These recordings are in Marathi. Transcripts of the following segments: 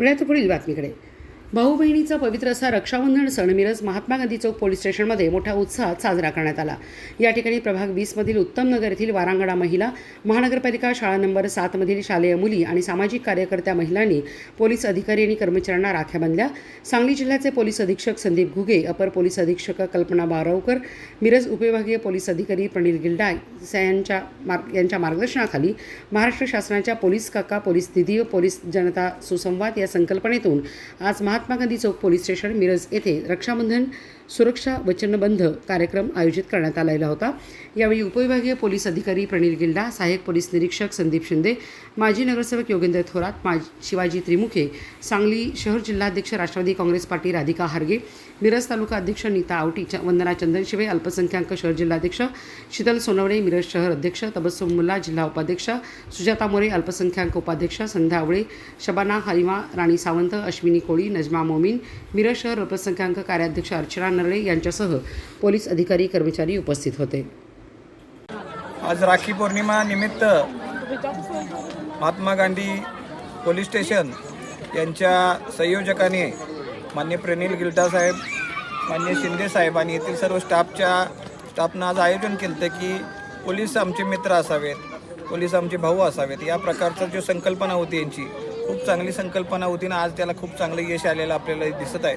वेळात पुढील बातमीकडे. भाऊ बहिणीचा पवित्र असा रक्षाबंधन सण मिरज महात्मा गांधी चौक पोलीस स्टेशनमध्ये मोठ्या उत्साहात साजरा करण्यात आला. या ठिकाणी प्रभाग वीसमधील उत्तम नगर येथील वारांगडा महिला महानगरपालिका शाळा नंबर सातमधील शालेय मुली आणि सामाजिक कार्यकर्त्या महिलांनी पोलीस अधिकारी आणि कर्मचाऱ्यांना राख्या बांधल्या. सांगली जिल्ह्याचे पोलीस अधीक्षक संदीप घुगे अपर पोलीस अधीक्षक कल्पना बारावकर मिरज उपविभागीय पोलीस अधिकारी प्रणील गिल्डा यांच्या मार्ग यांच्या मार्गदर्शनाखाली महाराष्ट्र शासनाच्या पोलीस काका पोलीस निधी व पोलीस जनता सुसंवाद या संकल्पनेतून आज महात्मा गांधी चौक पोलीस स्टेशन मिरज येथे रक्षाबंधन सुरक्षा वचनबंध कार्यक्रम आयोजित करण्यात आलेला होता. यावेळी उपविभागीय पोलीस अधिकारी प्रणील गिल्डा सहाय्यक पोलीस निरीक्षक संदीप शिंदे माजी नगरसेवक योगेंद्र थोरात माजी शिवाजी त्रिमुखे सांगली शहर जिल्हाध्यक्ष राष्ट्रवादी काँग्रेस पार्टी राधिका हार्गे मिरज तालुका अध्यक्ष नीता आवटी च- वंदना चंदनशिवे अल्पसंख्याक शहर जिल्हाध्यक्ष शीतल सोनवणे मिरज शहर अध्यक्ष तबस्सुम मुल्ला जिल्हा उपाध्यक्ष सुजाता मोरे अल्पसंख्याक उपाध्यक्ष संध्या आवळे शबाना हलिमा राणी सावंत अश्विनी कोळी नजमा मोमीन मिरज शहर अल्पसंख्याक कार्याध्यक्ष अर्चना नरळे यांच्यासह पोलीस अधिकारी कर्मचारी उपस्थित होते. आज राखी पौर्णिमा निमित्त महात्मा गांधी पोलीस स्टेशन यांच्या संयोजकाने मान्य प्रनिल गिल्टा साहेब मान्य शिंदे साहेब आणि येथील सर्व स्टाफच्या स्टाफनं आज आयोजन केलं होतं की पोलीस आमचे मित्र असावेत पोलीस आमचे भाऊ असावेत. या प्रकारचा जो संकल्पना होती यांची खूप चांगली संकल्पना होती ना आज त्याला खूप चांगलं यश आलेलं आपल्याला दिसत आहे.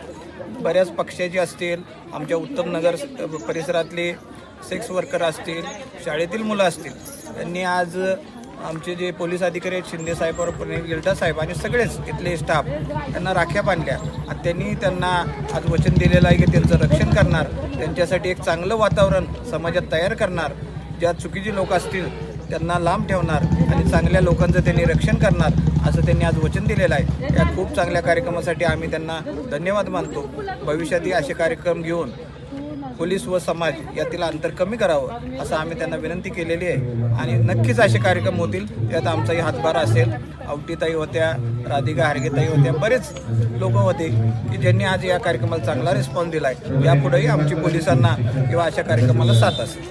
बऱ्याच पक्षाचे असतील आमच्या उत्तम नगर परिसरातले सेक्स वर्कर असतील शाळेतील मुलं असतील त्यांनी आज आमचे जे पोलीस अधिकारी आहेत शिंदे साहेब और प्रणील साहेब आणि सगळेच इथले स्टाफ त्यांना राख्या बांधल्या. आणि त्यांनी त्यांना आज वचन दिलेलं आहे की त्यांचं रक्षण करणार त्यांच्यासाठी एक चांगलं वातावरण समाजात तयार करणार. ज्या चुकीची लोक असतील त्यांना लांब ठेवणार आणि चांगल्या लोकांचं त्यांनी रक्षण करणार असं त्यांनी आज वचन दिलेलं आहे. या खूप चांगल्या कार्यक्रमासाठी आम्ही त्यांना धन्यवाद मानतो. भविष्यातही असे कार्यक्रम घेऊन पोलीस व समाज यातील अंतर कमी करावं असं आम्ही त्यांना विनंती केलेली आहे. आणि नक्कीच असे कार्यक्रम होतील. त्यात आमचाही हातभार असेल. आवटीताई होत्या राधिका हार्गेताई होत्या बरेच लोक होते की ज्यांनी आज या कार्यक्रमाला चांगला रिस्पॉन्स दिला आहे यापुढेही आमची पोलिसांना किंवा अशा कार्यक्रमाला साथ असेल.